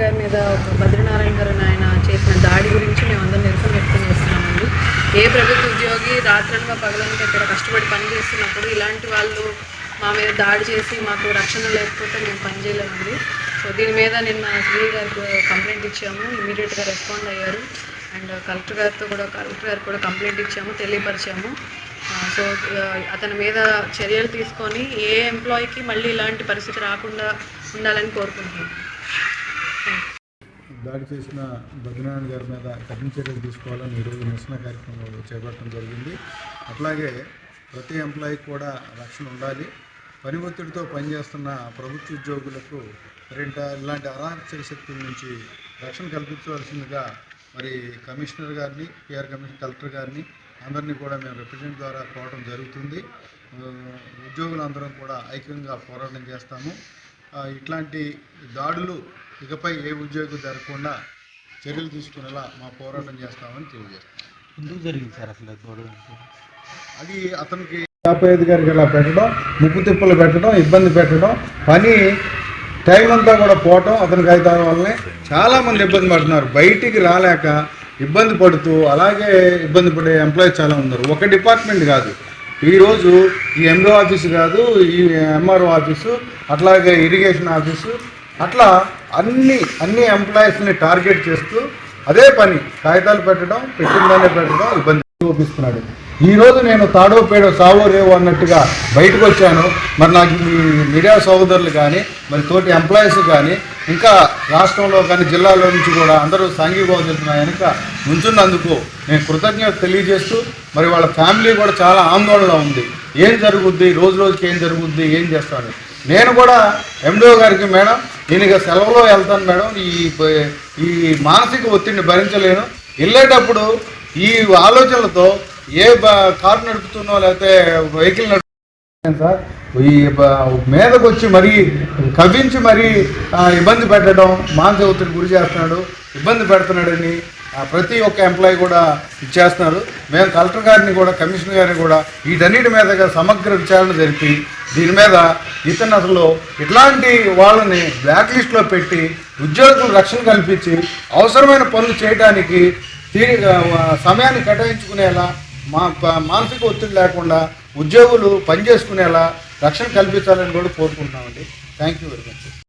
గారి మీద ఒక బద్రీనారాయణ గారు ఆయన చేసిన దాడి గురించి మేము నిరసన వ్యక్తం చేస్తున్నామండి. ఏ ప్రభుత్వ ఉద్యోగి రాత్రనగా పగలనగా ఇక్కడ కష్టపడి పని చేస్తున్నప్పుడు ఇలాంటి వాళ్ళు మా మీద దాడి చేసి మాకు రక్షణ లేకపోతే మేము పని చేయలేమండి. సో దీని మీద నిన్న సిఐ గారికి కంప్లైంట్ ఇచ్చాము. ఇమీడియట్గా రెస్పాండ్ అయ్యారు. అండ్ కలెక్టర్ గారితో కూడా కలెక్టర్ గారికి కూడా కంప్లైంట్ ఇచ్చాము తెలియపరిచాము. సో అతని మీద చర్యలు తీసుకొని ఏ ఎంప్లాయీకి మళ్ళీ ఇలాంటి పరిస్థితి రాకుండా ఉండాలని కోరుకుంటున్నాను దాడి చేసిన బద్రీనారాయణ గారి మీద కఠిన చర్యలు తీసుకోవాలని ఈరోజు నిరసన కార్యక్రమం చేపట్టడం జరిగింది. అట్లాగే ప్రతి ఎంప్లాయీకి కూడా రక్షణ ఉండాలి. పని ఒత్తిడితో పనిచేస్తున్న ప్రభుత్వ ఉద్యోగులకు మరింత ఇలాంటి అరాచక శక్తుల నుంచి రక్షణ కల్పించవలసిందిగా మరి కమిషనర్ గారిని పిఆర్ కమిషనర్ కలెక్టర్ గారిని అందరినీ కూడా మేము రిప్రజెంట్ ద్వారా కోవడం జరుగుతుంది. ఉద్యోగులందరం కూడా ఐక్యంగా పోరాటం చేస్తాము. ఇట్లాంటి దాడులు ఇకపై ఏ ఉద్యోగి జరగకుండా చర్యలు తీసుకునేలా మా పోరాటం చేస్తామని తెలియజేస్తాం ఎందుకు జరిగింది సార్ అసలు అది అతనికి యాభై ఐదు గారికి ఇలా పెట్టడం ముప్పు తిప్పలు పెట్టడం ఇబ్బంది పెట్టడం పని టైం అంతా కూడా పోవటం అతనికి అయితే వల్లనే చాలామంది ఇబ్బంది పడుతున్నారు. బయటికి రాలేక ఇబ్బంది పడుతూ అలాగే ఇబ్బంది పడే ఎంప్లాయీస్ చాలా ఉన్నారు. ఒక డిపార్ట్మెంట్ కాదు. ఈరోజు ఈ ఎంఓ ఆఫీసు కాదు ఈ ఎంఆర్ఓ ఆఫీసు అట్లాగే ఇరిగేషన్ ఆఫీసు అట్లా అన్ని అన్ని ఎంప్లాయీస్ని టార్గెట్ చేస్తూ అదే పని కాగితాలు పెట్టడం పెట్టిందనే పెట్టడం ఇబ్బంది చూపిస్తున్నాడు. ఈరోజు నేను తాడో పేడో సావో రేవో అన్నట్టుగా బయటకు వచ్చాను. మరి నాకు మీడియా సహోదరులు కానీ మరి తోటి ఎంప్లాయీస్ కానీ ఇంకా రాష్ట్రంలో కానీ జిల్లాలో నుంచి కూడా అందరూ సాంఘీభావం చేస్తున్న వెనుక నుంచున్నందుకు నేను కృతజ్ఞత తెలియజేస్తూ మరి వాళ్ళ ఫ్యామిలీ కూడా చాలా ఆందోళన ఉంది. ఏం జరుగుద్ది? రోజు రోజుకి ఏం జరుగుద్ది? ఏం చేస్తాడు నేను కూడా ఎండిఓ గారికి మేడం నేను ఇక సెలవులో వెళ్తాను మేడం. ఈ ఈ మానసిక ఒత్తిడిని భరించలేను. వెళ్ళేటప్పుడు ఈ ఆలోచనలతో ఏ కారు నడుపుతున్నో లేకపోతే వెహికల్ నడుపు సార్ ఈ మీదకు వచ్చి మరీ కవ్వించి మరీ ఇబ్బంది పెట్టడం మానసిక ఒత్తిడి గురి చేస్తున్నాడు ఇబ్బంది పెడుతున్నాడని ప్రతి ఒక్క ఎంప్లాయీ కూడా ఇచ్చేస్తున్నారు. మేము కలెక్టర్ గారిని కూడా కమిషనర్ గారిని కూడా వీటన్నిటి మీదగా సమగ్ర విచారణ జరిపి దీని మీద ఇతను అసలు ఇట్లాంటి వాళ్ళని బ్లాక్ లిస్ట్లో పెట్టి ఉద్యోగులకు రక్షణ కల్పించి అవసరమైన పనులు చేయడానికి తీరి సమయాన్ని కేటాయించుకునేలా మా మానసిక ఒత్తిడి లేకుండా ఉద్యోగులు పనిచేసుకునేలా రక్షణ కల్పించాలని కూడా కోరుకుంటున్నామండి. Thank you very much